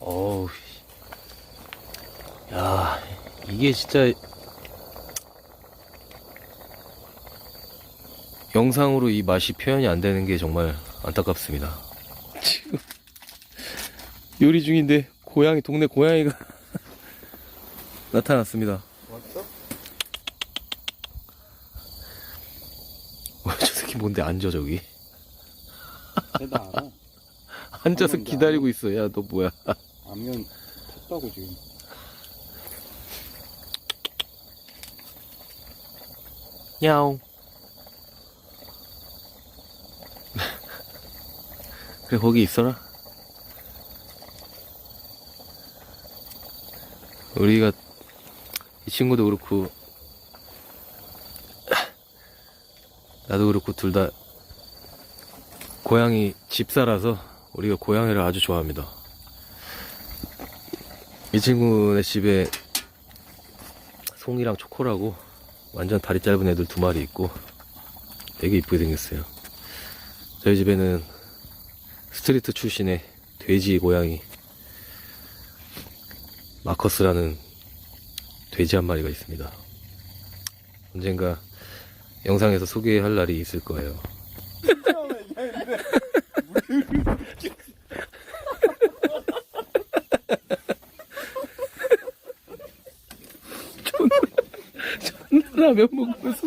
어우. 야, 이게 진짜 영상으로 이 맛이 표현이 안 되는 게 정말 안타깝습니다. 지금 요리 중인데 고양이 동네 고양이가 나타났습니다. 왔어? 와, 저 새끼 뭔데 앉아 저기? 알아. 앉아서 기다리고 있어. 야, 너 뭐야? 안면 탔다고 지금. 야옹. 그래, 거기 있어라. 우리가, 이 친구도 그렇고, 나도 그렇고, 둘 다, 고양이 집사라서, 우리가 고양이를 아주 좋아합니다. 이 친구네 집에, 송이랑 초코라고, 완전 다리 짧은 애들 두 마리 있고 되게 이쁘게 생겼어요. 저희 집에는 스트리트 출신의 돼지 고양이 마커스라는 돼지 한 마리가 있습니다. 언젠가 영상에서 소개할 날이 있을 거예요. 라면 먹으면서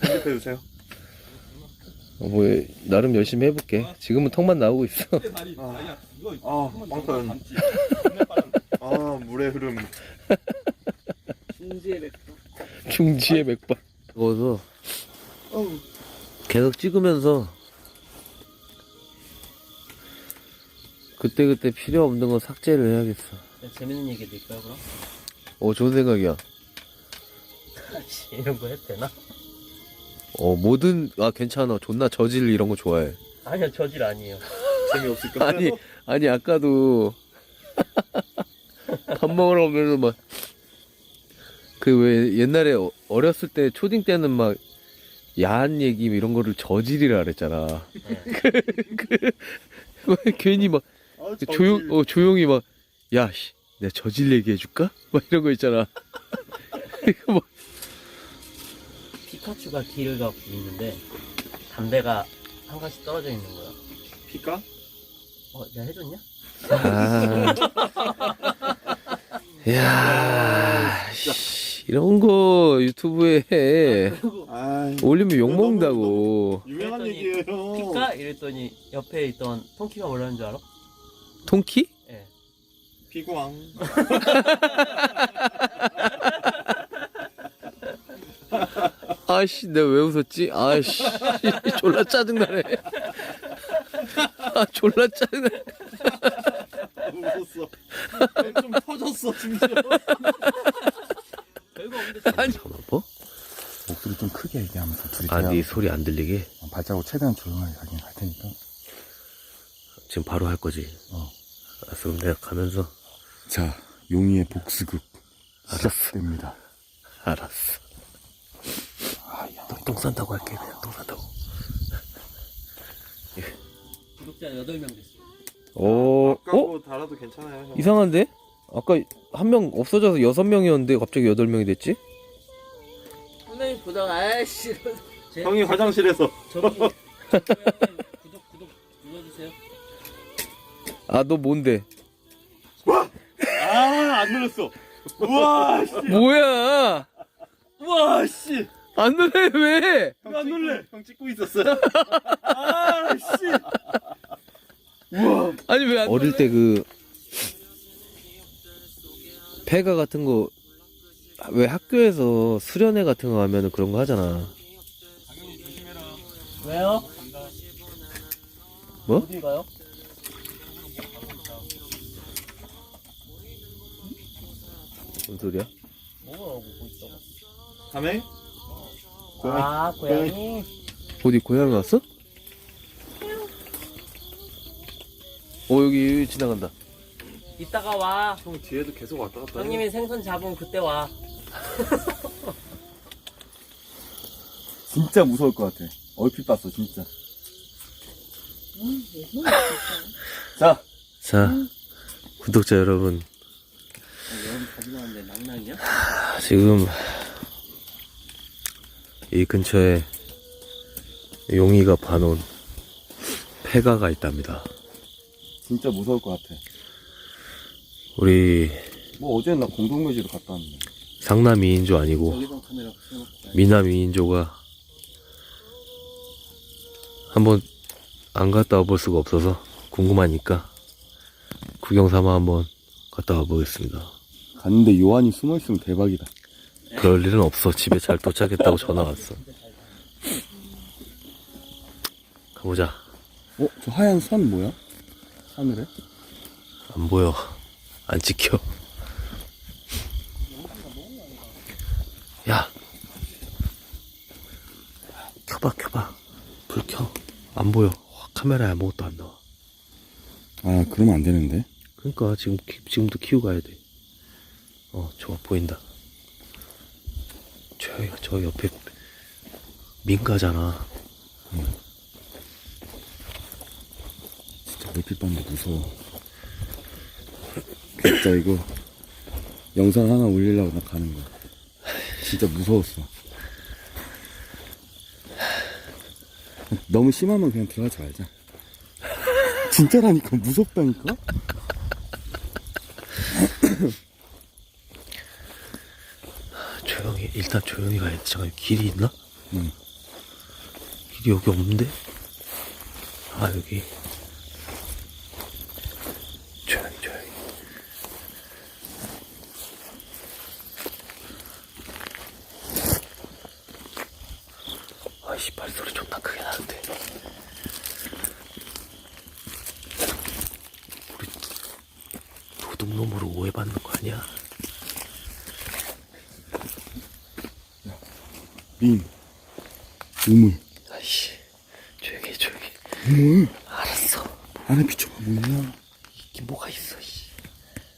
편집해주세요. 어, 뭐 나름 열심히 해볼게. 지금은 턱만 나오고 있어. 아, 빵편. 아, 물의 흐름. 신지의 맥주. 중지의 맥박. 그거서. 계속 찍으면서 그때그때 필요 없는 거 삭제를 해야겠어. 재밌는 얘기 드릴까요, 그럼? 어, 좋은 생각이야. 이런 거 해도 되나? 어, 뭐든, 아, 괜찮아. 존나 저질 이런 거 좋아해. 아니요, 저질 아니에요. 재미없을까? 아니, 아니, 아까도 밥 먹으러 오면서 막, 그 왜 옛날에 어- 어렸을 때, 초딩 때는 막, 야한 얘기 이런 거를 저질이라 그랬잖아. 네. 왜 괜히 막, 아, 조용, 어, 조용히 막, 야, 씨, 내가 저질 얘기해 줄까? 막 이런 거 있잖아. 이거 뭐, 피카츄가 길을 가고 있는데, 담배가 한 가지 떨어져 있는 거야. 피까? 어, 내가 해줬냐? 아. 야, 씨, 이런 거 유튜브에 해. 아, 올리면 욕 먹는다고. 유명한 그랬더니 얘기예요. 피카? 이랬더니, 옆에 있던 통키가 뭐라는 줄 알아? 통키? 예. 피구왕. 아씨, 내가 왜 웃었지? 아씨, 졸라 짜증나네. 아, 졸라 짜증나네. 웃었어. 좀 터졌어, 심지어. 별거 없는데, 아니, 뭐? 목소리 좀 크게 얘기하면서 둘이 아, 대화 네 소리 안 들리게? 발자국 최대한 조용하게 가긴 할 테니까 지금 바로 할 거지? 어. 그럼 내가 가면서. 자 용의의 복수극 시작됩니다 알았어. 아 야 똥, 똥 싼다고 할게, 그냥 똥 싼다고. 구독자 8명 됐어. 오, 어? 아까고 달아도 괜찮아요. 형. 이상한데? 아까 한 명 없어져서 여섯 명이었는데 갑자기 여덟 명이 됐지? 선생님 보다가, 아이씨. 제, 형이 화장실에서. 저기, 구독, 구독 눌러주세요. 아, 너 뭔데? 아, 안 눌렀어. 우와, 씨. 뭐야? 우와, 씨. 안 눌래, 왜? 형안 눌래. 형 찍고 있었어요. 아, 씨. 우와. 아니, 왜안 어릴 때 그, 폐가 같은 거, 왜 학교에서 수련회 같은 거 하면은 그런 거 하잖아. 왜요? 뭐? 어디 가요? 뭔 소리야? 뭐가 보고 있어? 다음에? 아, 고양이. 어디 고향 왔어? 어, 여기, 여기 지나간다. 이따가 와. 형 뒤에도 계속 왔다 갔다. 해. 형님이 생선 잡으면 그때 와. 진짜 무서울 것 같아 얼핏 봤어 진짜 자, 자, 구독자 여러분, 여름 자주 나왔는데 낭낭이야? 지금 이 근처에 용이가 봐놓은 폐가가 있답니다. 진짜 무서울 것 같아. 우리 뭐 어제 나 공동묘지로 갔다 왔는데. 상남 2인조 아니고. 미남 2인조가 한번 안 갔다 와볼 수가 없어서 궁금하니까 구경 삼아 한번 갔다 와보겠습니다. 갔는데 요한이 숨어 있으면 대박이다. 그럴 일은 없어. 집에 잘 도착했다고 전화 왔어. 가보자. 어, 저 하얀 선 뭐야? 하늘에? 안 보여. 안 찍혀. 야. 켜봐, 켜봐. 불 켜. 안 보여. 카메라에 아무것도 안 나와. 아, 그러면 안 되는데. 그러니까 지금 키- 지금도 키우 가야 돼. 어, 좋아 보인다. 저기 저 옆에 민가잖아. 진짜 얼핏 봤는데 무서워. 진짜 이거 영상 하나 올리려고 나 가는 거야. 진짜 무서웠어. 너무 심하면 그냥 들어가지 말자. 진짜라니까 무섭다니까. 조용히 일단 조용히 가야 돼. 잠깐 길이 있나? 응. 길이 여기 없는데? 아 여기. 조용히 조용히. 아이씨 발소리 존나 크게 나는데. 우리 도둑놈으로 오해받는 거 아니야? 민, 우물, 아이씨 조용히 해 조용히. 우물. 알았어. 안에 비춰봐 뭐냐? 이게 뭐가 있어, 씨.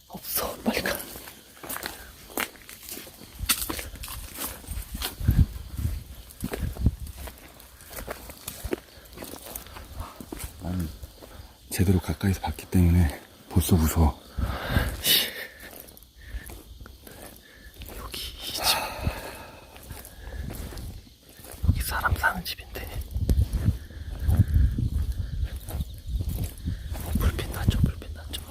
없어, 빨리 가. 나는 제대로 가까이서 봤기 때문에 벌써 무서워. 여기 이 집. 여기 사람 사는 집인데. 불빛 났죠, 불빛 났죠.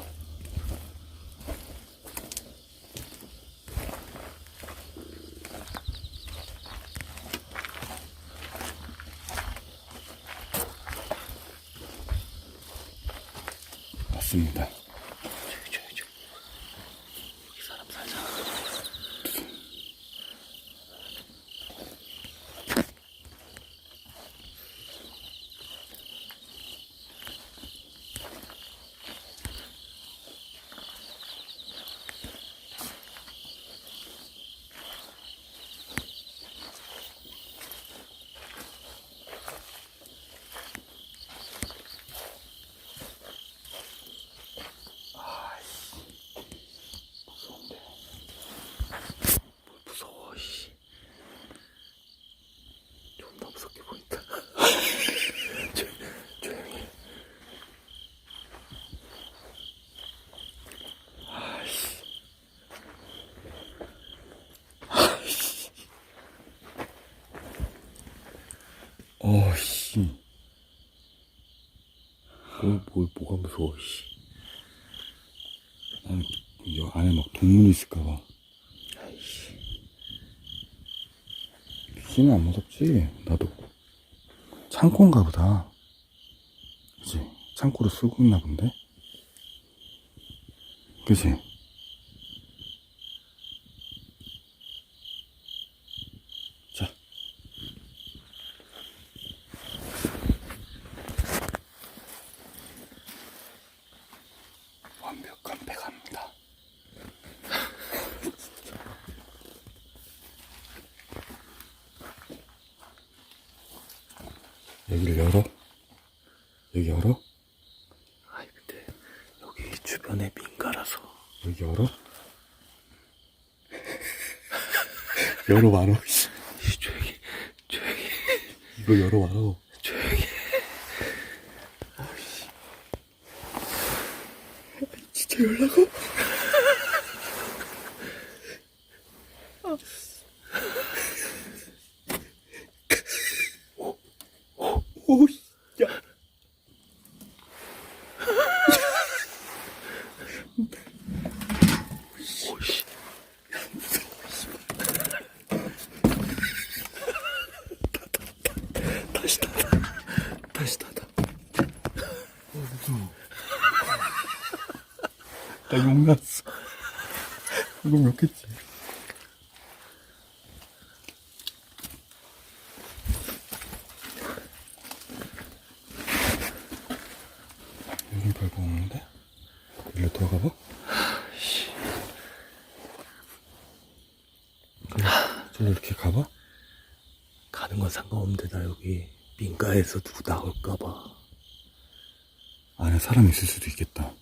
맞습니다. 저기, 저기, 저기. 여기 사람 살잖아. 무서워, 씨. 존나 무섭게 보인다. 조, 조용히 해. 어씨, 뭘, 뭘, 뭐가 무서워, 씨. 나는 이 안에 막 동물이 있을까봐. 아이씨. 귀신은 안 무섭지. 나도 창고인가 보다. 그지? 창고로 쓰고 있나 본데. 그지? 주변에 민가라서. 여기 열어? 열어 말어. 조용히 조용히 이거 열어 말어. 조용히 아, 진짜 열라고? 나 욕났어. 이거 욕했지. 여긴 별거 없는데? 일로 들어가 봐. 저기 이렇게 가봐. 가는 건 상관없는데 나 여기 민가에서 누구 나올까봐. 안에 사람 있을 수도 있겠다.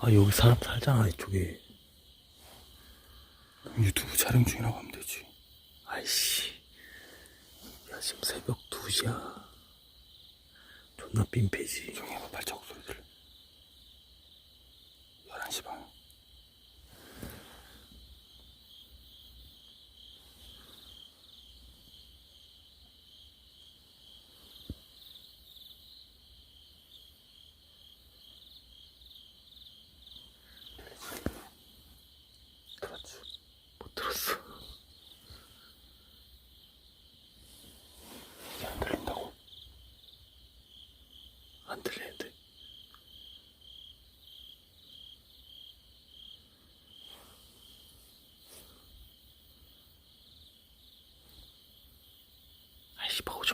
아 여기 사람 살잖아 이쪽에. 그럼 유튜브 촬영 중이라고 하면 되지. 아이씨. 야 지금 새벽 2시야. 존나 빈패지. 조용히 해봐, 발자국 소리 들려. 11시 반. 들었지? 못 들었어. 이게 안 들린다고? 안 들리는데.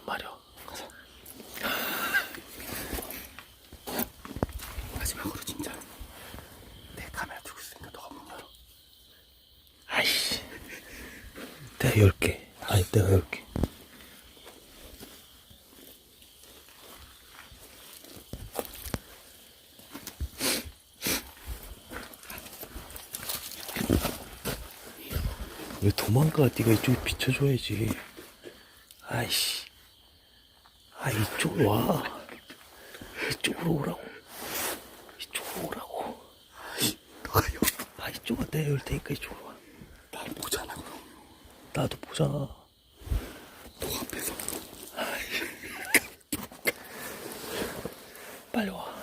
마려. 마지막으로 진짜. 내 카메라 들고 있으니까 너가 문 열어. 아이씨. 내가 열게. 아니, 내가 열게. 왜 도망가? 네가 이쪽에 비춰줘야지. 아이씨. 아, 이쪽으로 와. 이쪽으로 오라고. 이쪽으로 오라고. 너가 열. 아, 이쪽으로 내가 열 테니까 이쪽으로 와. 나 보잖아, 그럼. 나도 보잖아. 너 앞에서. 빨리 와.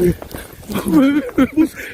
Busca